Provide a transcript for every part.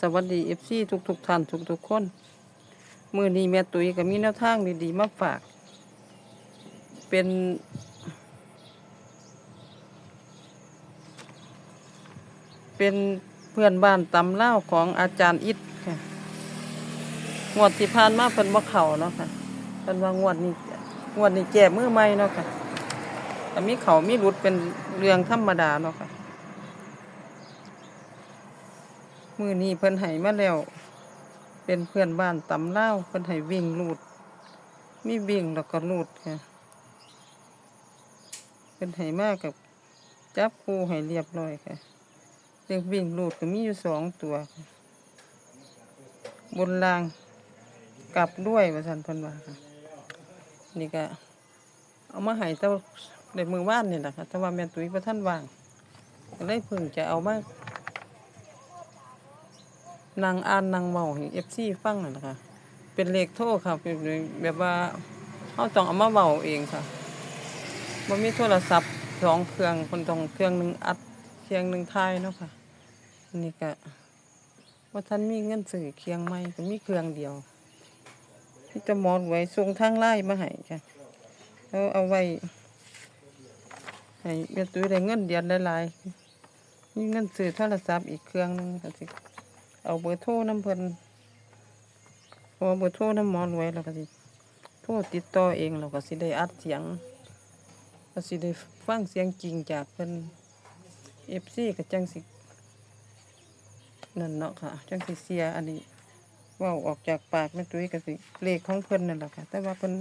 สวัสดีเอฟซีทุกทุกท่านทุกทุกคน มือนี้แม่ตุ้ยก็มีแนวทางดีๆมาฝาก เป็น เป็นเพื่อนบ้านตำเล่าของอาจารย์อิดค่ะงวดที่ผ่านมาเพิ่นบ่เข้าเนาะค่ะเพิ่นว่างวดนี้งวดนี้แก้มือใหม่เนาะค่ะแต่มีเขามีหลุดเป็นเรื่องธรรมดาเนาะค่ะ มือนี้เพิ่นให้มาแล้ว เป็นเพื่อนบ้านตำเล่าเพิ่นให้วิ่งลูด มีวิ่งแล้วก็ลูดค่ะเพิ่นให้มากับจับคู่ให้เรียบร้อยค่ะเรียกวิ่งลูดก็มีอยู่สองตัวบนรางกลับด้วยว่าซั่นเพิ่นว่าค่ะ นี่ก็เอามาให้แต่ในมือว่านนี่แหละค่ะแต่ว่าแม่ตุ้ยบ่ทันวางก็เลยเพิ่งจะเอามา นางอ่านนางเมาเอฟซีฟังนั่นะคะเป็นเลขโทรค่ะเป็นแบบว่าเขาต้องเอามาเบาเองค่ะมันมีโทรศัพท์สองเครื่องคนต้องเครื่องหนึ่งอัดเครื่องหนึ่งทายเนาะค่ะนี่ก็ว่าท่านมีเงินซื้อเครื่องใหม่ก็มีเครื่องเดียวที่จะมอนไว้ส่งทางไล่มาให้ค่ะแล้วเอาไว้ให้เบียตุ้ยได้เงินเดือนหลายๆมีเงินซื้อโทรศัพท์อีกเครื่องหนึงก็สิ เอาเบอร์โทรน้ำเพิ่นพอาเบอร์โทรน้ำมอนไว้แล้วก็สิโทรติดต่อเองเราก็สิได้อัดเสียงก็สิได้ฟังเสียงจริงจากเพิ่นเอฟซีก็จังสินั่นเนาะค่ะ จังสิเสียอันนี้ว่าออกจากปากแม่ตุ้ยก็สิเลขของเพิ่นนั่นแหละค่ะ แต่ว่าเพิ่น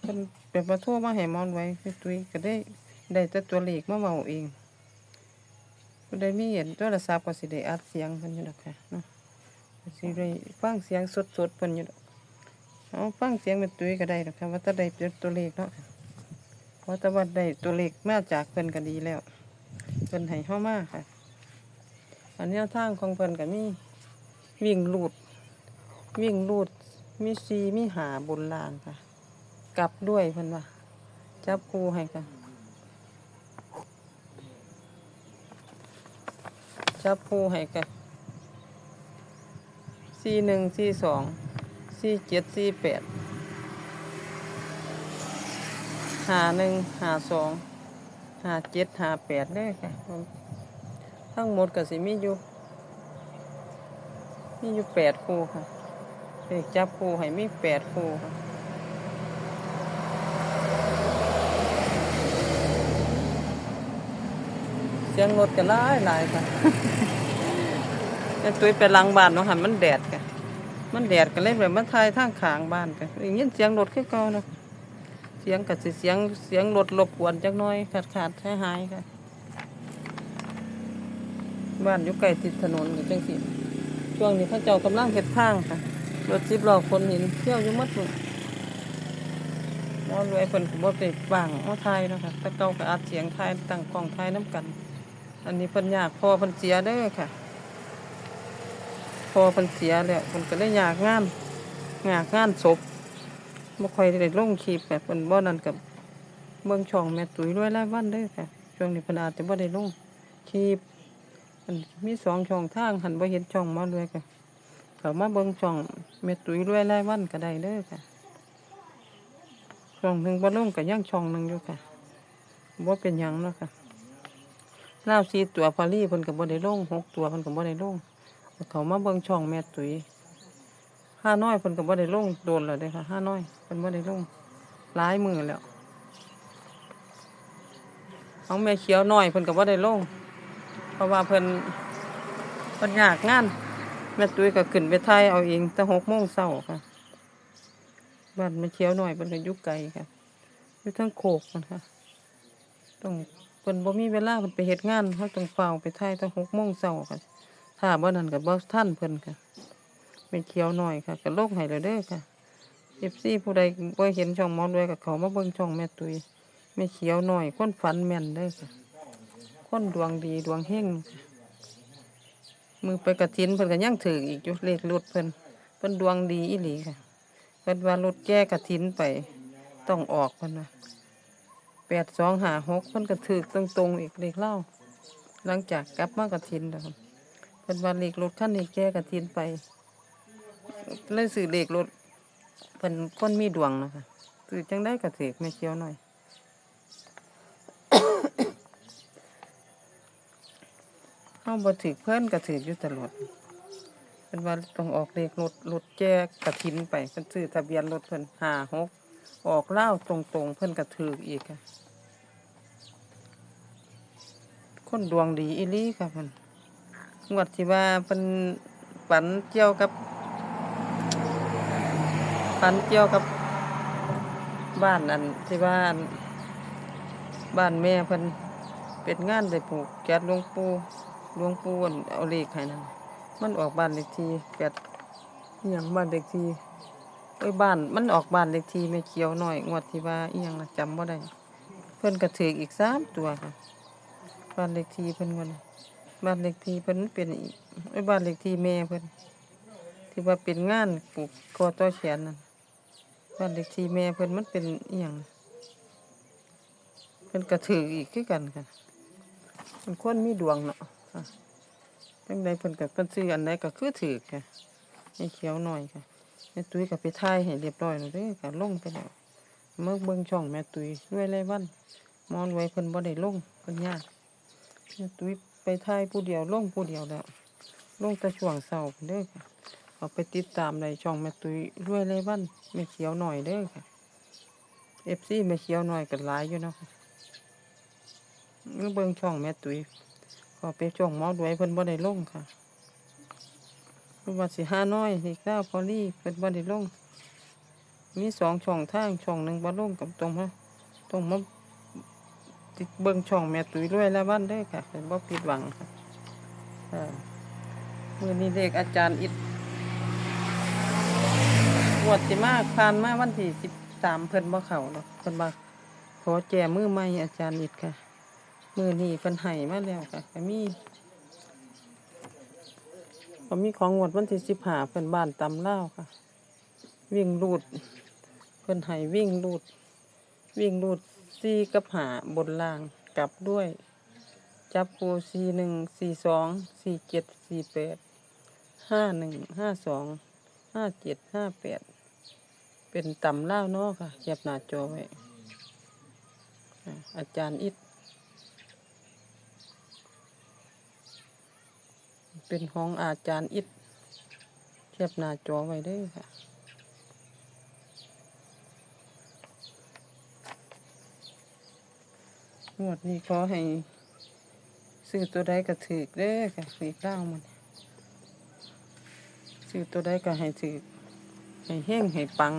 เพิ่นแบบว่าโทรมาให้มอนไว้แม่ตุ้ยก็ได้ได้แต่ตัวเลขมาเว้าเอง ผู้ใดมีเห็นโทรศัพท์ก็สิได้อัดเสียงเพิ่นอยู่ดอกค่ะเนาะสิได้ฟังเสียงสดๆเพิ่นอยู่ดอกเอาฟังเสียงเป็นตุ้ยก็ได้ดอกค่ะว่าตะได้เป็นตัวเลขเนาะเพราะแต่ว่าได้ตัวเลขมาจากเพิ่นก็ดีแล้วเพิ่นให้เฮามาค่ะ อันแนวทางของเพิ่นก็มีวิ่งลูด วิ่งลูดมีซีมีหาบนลานค่ะ กลับด้วยเพิ่นว่าจับคู่ให้ค่ะ จับคู่ให้กันสี่หนึ่งสี่สองสี่เจ็ดสี่แปดหาหนึ่งหาสองหาเจ็ดหาแปดได้ค่ะทั้งหมดก็สิมีอยู่มีอยู่แปดคู่ค่ะเลขจับคู่ให้มีแปดคู่ค่ะ เสียงรถกันหลายหลายค่ะแม่ตุ้ยไปหลังบ้านเนาะค่ะมันแดดค่ะมันแดดกันเลยแบบมันทายทางขางบ้านกันอย่างนี้เสียงรถคือเก่าเนาะเสียงกับสิเสียงเสียงรถรบกวนจักหน้อยขาดขาดหายหายๆค่ะ บ้านอยู่ใกล้ติดถนนกันจังสิช่วงนี้เขาเจ้ากำลังเฮ็ดทางค่ะรถจิบล้อคนหินเที่ยวอยู่หมัดหมดมอรวยเพิ่นก็บ่ไปว่างมาทายเนาะค่ะแต่เก่าก็อัดเสียงทายตั้งกล้องทายน้ำกัน อันนี้เพิ่นยากพอเพิ่นเสียเด้อค่ะ พอเพิ่นเสียแล้วเพิ่นก็ได้ยากงานยากงานศพบ่ค่อยได้ลงคลิปแบบเพิ่นบ่นั่นกับเบิ่งช่องแม่ตุ้ยรวยรายวันเด้อค่ะ ช่วงนี้เพิ่นอาจจะบ่ได้ลงคลิปเพิ่นมีสองช่องทางหันบ่เห็นช่องมารวยก็เข้ามาเบิ่งช่องแม่ตุ้ยรวยรายวันก็ได้เด้อค่ะช่องหนึงบ่ลงก็ยังช่องหนึงอยู่ค่ะบ่เป็นหยังเนาะค่ะ ลาวสีตัวพอลี่เพิ่นก็บ่ได้ลงหกตัวเพิ่นก็บ่ได้ลงเขามาเบิ่งช่องแม่ตุ้ยห้าน้อยเพิ่นก็บ่ได้ลงโดนแล้วเด้ค่ะห้าน้อยเพิ่นบ่ได้ลงหลายมือแล้วเอาแม่เขียวน้อยเพิ่นก็บ่ได้ลงเพราะว่าเพิ่นเพิ่นยากงานแม่ตุ้ยก็ขึ้นไปไทยเอาเองแต่หกโมงเช้าค่ะบ้านแม่เขียวน้อยเพิ่นก็อยู่ไกลค่ะอยู่ทั้งโคกมันค่ะต้อง เพิ่นบ่มีเวลาเพิ่นไปเฮ็ดงานเฮาต้องเฝ้าไปถ่ายตั้งหกโมงเช้าค่ะถ้าบ่นั้นก็บ่ทันเพิ่นค่ะเป็นเขียวหน่อยค่ะก็ลงให้แล้วเด้อค่ะ FC ผู้ใดบ่เห็นช่องหมอด้วยก็เข้ามาเบิ่งช่องแม่ตุ้ยแม่เขียวหน่อยคนฝันแม่นเด้อค่ะ คนดวงดีดวงเฮงมือไปกระถินเพิ่นก็ยังถืออีกอยู่เลขรถเพิ่นเพิ่นดวงดีอีหลีค่ะเพิ่นว่ารถแก้กระถินไปต้องออกเพิ่นว่า ปดสองหาหกมันก็ถือตรงๆอีกเลขเล่า หลังจากกลับมากระทินแล้วครับเพิ่นว่าเลขรถคันนี้แก้กระทินไปเลยซื้อเลขรถเพิ่นคนมีดวงนะคะซื้อจังได้ก็ถือแม่เขียวหน่อยเฮาบ่ถือเพิ่อนก็ถืออยู่ตลอดเพิ่นว่าต้องออกเลขรถรถแจ้กระทินไปเพิ่นซื้อทะเบียนรถเพิ่น56 ออกเล่าตรงๆ เพิ่นก็ถืออีกค่ะ คนดวงดีอีลี่ค่ะเพิ่นงวดที่ว่าเพิ่นฝันเกี่ยวกับฝันเกี่ยวกับบ้านอันที่ว่านบ้านแม่เพิ่นเป็นงานได้ปลูกแก๊สหลวงปู่หลวงปู่อั่นเอาเลขให้นั่นมันออกบ้านเลขที่แปดอีหยังบ้านเลขที่ เอ้ยบ้านมันออกบ้านเลขที่แม่เขียวหน้อย งวดที่ว่าอีหยังนะจำบ่ได้ เพิ่นก็ถืออีกสามตัวค่ะบ้านเลขที่เพิ่นก่อนบ้านเลขที่เพิ่นเป็นอีไอ้ยบ้านเลขที่แม่เพิ่นที่ว่าเป็นงานปลูกคอต่อแขนนั่นบ้านเลขที่แม่เพิ่นมันเป็นอีหยังเพิ่นก็ถืออีกคือกันค่ะมันคนมีดวงเนาะค่ะจังใดเพิ่นก็เพิ่นซื้ออันใดก็คือถือค่ะให้เขียวหน่อยค่ะ แม่ตุ้ยก็ไปถ่ายให้เรียบร้อยแล้วเด้อค่ะลงไปแล้วเมื่อเบิ่งช่องแม่ตุ้ยด้วยไรวันมอนไว้เพิ่นบ่ได้ลงเพิ่นยากแม่ตุ้ยไปถ่ายผู้เดียวลงผู้เดียวแล้วลงแต่ช่วงเช้าเด้อค่ะเอาไปติดตามในช่องแม่ตุ้ยรวยเลยวันแม่เขียวหน่อยเด้อค่ะเอฟซีแม่เขียวหน่อยกันหลายอยู่เนาะค่ะนี่เบิ่งช่องแม่ตุ้ยขอไปช่องมอด้วยเพิ่นบ่ได้ลงค่ะ เพิ่นว่าสิห้าน้อยอีกแล้วพอลี่เพิ่นบ่ไดลง มีสองช่องทางช่องหนึ่งบ่ลงกับตรงมาตรงมาติดเบิ่งช่องแม่ตุ้ยรวยแล้ววันด้อค่ะเป็นบ่ผิดหวังค่ะเมื้อนี้เลขอาจารย์อิดงวดสิมากผ่านมาวันที่13เพิ่นบ่เข้าเนาะเพิ่นว่าขอแจมือใหม่อาจารย์อิดค่ะ มือนี้เพิ่นให้มาแล้วค่ะมี ก็มีของงวดวันที่15เพิ่นบ้านตำเลาค่ะ วิ่งรูด เพิ่นให้วิ่งรูด วิ่งรูดสี่กับหาบนล่างกลับด้วย จับปูสี่หนึ่งสี่สองสี่เจ็ดสี่แปดห้าหนึ่งห้าสองห้าเจ็ดห้าแปดเป็นตำเล่าเนาะค่ะเก็บหน้าจอไว้อาจารย์อิด เป็นของอาจารย์อิดเก็บหน้าจอไว้ด้อค่ะงวดนี้ขอให้ซื้อตัวใดก็ถือเด้อค่ะสีเก้ามันซื้อตัวใดก็ให้ถือให้เฮงให้ปัง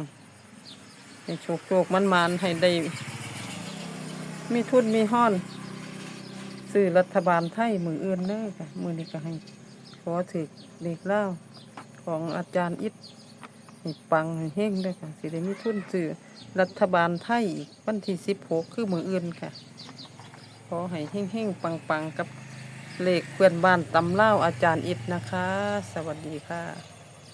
ให้โชคโชคมันมันให้ได้ มีทุนมีห้อน ซื้อรัฐบาลไทยมืออื่นเด้อค่ะ มือนี้ก็ให้ ขอถือเด็กเล่าของอาจารย์อิดให้ปังให้เฮงด้วยค่ะสิได้มีทุนสื่อรัฐบาลไทยอีกวันที่สิบหกคือมืออื่นค่ะ ขอให้เฮ่งๆปังๆกับเลขเพื่อนบ้านตำเล่าอาจารย์อิดนะคะ สวัสดีค่ะ